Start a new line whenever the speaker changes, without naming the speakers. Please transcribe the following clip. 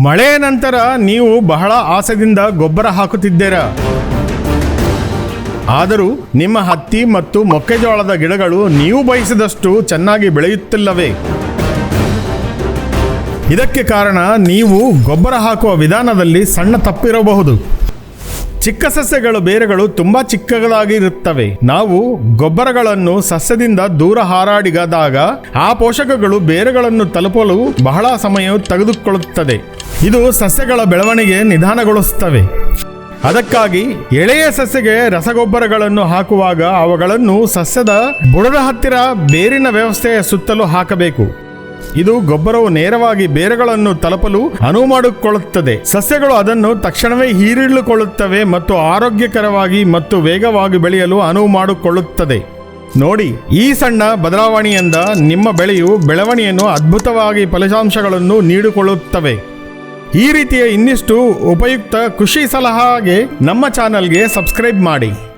ಮಳೆಯ ನಂತರ ನೀವು ಬಹಳ ಆಸೆಯಿಂದ ಗೊಬ್ಬರ ಹಾಕುತ್ತಿದ್ದೀರ? ಆದರೂ ನಿಮ್ಮ ಹತ್ತಿ ಮತ್ತು ಮೊಕ್ಕೆಜೋಳದ ಗಿಡಗಳು ನೀವು ಬಯಸಿದಷ್ಟು ಚೆನ್ನಾಗಿ ಬೆಳೆಯುತ್ತಿಲ್ಲವೇ? ಇದಕ್ಕೆ ಕಾರಣ ನೀವು ಗೊಬ್ಬರ ಹಾಕುವ ವಿಧಾನದಲ್ಲಿ ಸಣ್ಣ ತಪ್ಪಿರಬಹುದು. ಚಿಕ್ಕ ಸಸ್ಯಗಳು, ಬೇರುಗಳು ತುಂಬಾ ಚಿಕ್ಕದಾಗಿರುತ್ತವೆ. ನಾವು ಗೊಬ್ಬರಗಳನ್ನು ಸಸ್ಯದಿಂದ ದೂರ ಹಾರಾಡಿಗದಾಗ ಆ ಪೋಷಕಗಳು ಬೇರುಗಳನ್ನು ತಲುಪಲು ಬಹಳ ಸಮಯ ತೆಗೆದುಕೊಳ್ಳುತ್ತದೆ. ಇದು ಸಸ್ಯಗಳ ಬೆಳವಣಿಗೆ ನಿಧಾನಗೊಳಿಸುತ್ತವೆ. ಅದಕ್ಕಾಗಿ ಎಳೆಯ ಸಸ್ಯಗೆ ರಸಗೊಬ್ಬರಗಳನ್ನು ಹಾಕುವಾಗ ಅವುಗಳನ್ನು ಸಸ್ಯದ ಬುಡದ ಹತ್ತಿರ ಬೇರಿನ ವ್ಯವಸ್ಥೆಯ ಸುತ್ತಲೂ ಹಾಕಬೇಕು. ಇದು ಗೊಬ್ಬರವು ನೇರವಾಗಿ ಬೇರುಗಳನ್ನು ತಲುಪಲು ಅನುವು ಮಾಡಿಕೊಳ್ಳುತ್ತದೆ. ಸಸ್ಯಗಳು ಅದನ್ನು ತಕ್ಷಣವೇ ಹೀರಿಕೊಳ್ಳುತ್ತವೆ ಮತ್ತು ಆರೋಗ್ಯಕರವಾಗಿ ಮತ್ತು ವೇಗವಾಗಿ ಬೆಳೆಯಲು ಅನುವು ಮಾಡಿಕೊಳ್ಳುತ್ತದೆ. ನೋಡಿ, ಈ ಸಣ್ಣ ಬದಲಾವಣೆಯಿಂದ ನಿಮ್ಮ ಬೆಳೆಯು ಬೆಳವಣಿಗೆಯನ್ನು ಅದ್ಭುತವಾಗಿ ಫಲಿತಾಂಶಗಳನ್ನು ನೀಡಿಕೊಳ್ಳುತ್ತವೆ. ಈ ರೀತಿಯ ಇನ್ನಿಷ್ಟು ಉಪಯುಕ್ತ ಕೃಷಿ ಸಲಹಾಗೆ ನಮ್ಮ ಚಾನಲ್ಗೆ ಸಬ್ಸ್ಕ್ರೈಬ್ ಮಾಡಿ.